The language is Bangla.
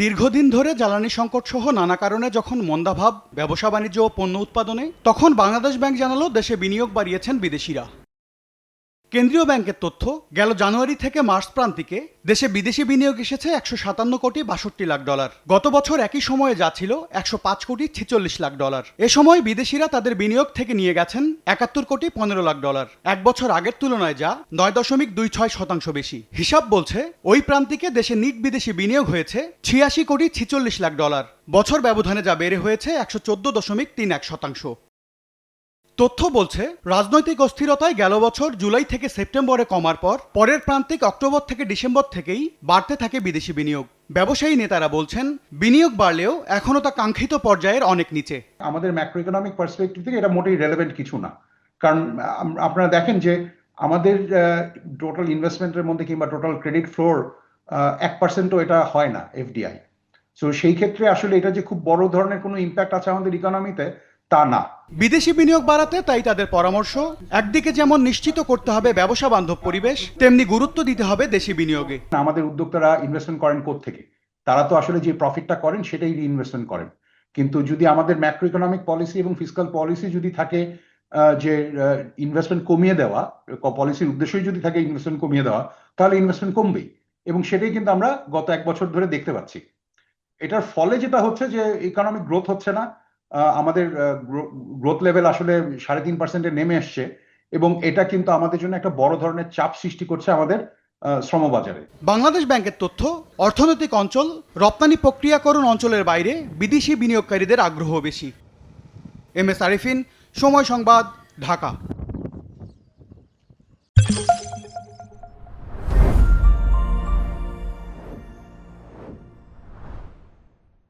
দীর্ঘদিন ধরে জ্বালানি সংকট সহ নানা কারণে যখন মন্দাভাব ব্যবসা বাণিজ্য ও পণ্য উৎপাদনে, তখন বাংলাদেশ ব্যাংক জানালো দেশে বিনিয়োগ বাড়িয়েছেন বিদেশিরা। কেন্দ্রীয় ব্যাংকের তথ্য, গেল জানুয়ারি থেকে মার্চ প্রান্তিকে দেশে বিদেশি বিনিয়োগ এসেছে একশো সাতান্ন কোটি বাষট্টি লাখ ডলার। গত বছর একই সময়ে যা ছিল একশো পাঁচ কোটি ছেচল্লিশ লাখ ডলার। এ সময় বিদেশিরা তাদের বিনিয়োগ থেকে নিয়ে গেছেন একাত্তর কোটি পনেরো লাখ ডলার। এক বছর আগের তুলনায় যা নয় দশমিক দুই ছয় শতাংশ বেশি। হিসাব বলছে, ওই প্রান্তিকে দেশে নিট বিদেশি বিনিয়োগ হয়েছে ছিয়াশি কোটি ছিচল্লিশ লাখ ডলার। বছর ব্যবধানে যা বেড়ে হয়েছে একশো চোদ্দ দশমিক তিন এক শতাংশ। তথ্য বলছে, রাজনৈতিক অস্থিরতায় গেল বছর জুলাই থেকে সেপ্টেম্বরে কমার পর পরের প্রান্তিক অক্টোবর থেকে ডিসেম্বর থেকেই বাড়তে থাকে বিদেশি বিনিয়োগ। ব্যবসায়ী নেতারা বলছেন, বিনিয়োগ বাড়লেও এখনও তা কাঙ্ক্ষিত পর্যায়ের অনেক নিচে। আমাদের ম্যাক্রো ইকোনমিক পার্সপেক্টিভ থেকে এটা মোটেই রেলেভেন্ট কিছু না। কারণ আপনারা দেখেন যে আমাদের টোটাল ইনভেস্টমেন্টের মধ্যে কিংবা টোটাল ক্রেডিট ফ্লোর এক পার্সেন্টও এটা হয় না এফডিআই সো সেই ক্ষেত্রে আসলে এটা যে খুব বড় ধরনের কোনো ইম্প্যাক্ট আছে আমাদের ইকোনমিতে তা না। বিদেশি বিনিয়োগ বাড়াতে তাই তাদের পরামর্শ একদিকে যেমন নিশ্চিত করতে হবে ব্যবসা বান্ধব পরিবেশ তেমনি গুরুত্ব দিতে হবে দেশি বিনিয়োগে। আমাদের উদ্যোক্তারা ইনভেস্টমেন্ট করেন থেকে তারা তো আসলে যে প্রফিটটা করেন সেটাই রিইনভেস্টমেন্ট করেন। কিন্তু যদি আমাদের ম্যাক্রো ইকোনমিক পলিসি এবং ফিসকাল পলিসি যদি থাকে যে ইনভেস্টমেন্ট কমিয়ে দেওয়া পলিসির উদ্দেশ্যই যদি থাকে ইনভেস্টমেন্ট কমিয়ে দেওয়া তাহলে ইনভেস্টমেন্ট কমবেই। এবং সেটাই কিন্তু আমরা গত এক বছর ধরে দেখতে পাচ্ছি। এটার ফলে যেটা হচ্ছে যে ইকোনমিক গ্রোথ হচ্ছে না আমাদের গ্রোথ লেভেল আসলে সাড়ে তিন পার্সেন্টে নেমে এসছে এবং এটা কিন্তু আমাদের জন্য একটা বড় ধরনের চাপ সৃষ্টি করছে আমাদের শ্রমবাজারে। বাংলাদেশ ব্যাংকের তথ্য, অর্থনৈতিক অঞ্চল, রপ্তানি প্রক্রিয়াকরণ অঞ্চলের বাইরে বিদেশি বিনিয়োগকারীদের আগ্রহ বেশি। এম এস আরিফিন, সময় সংবাদ, ঢাকা।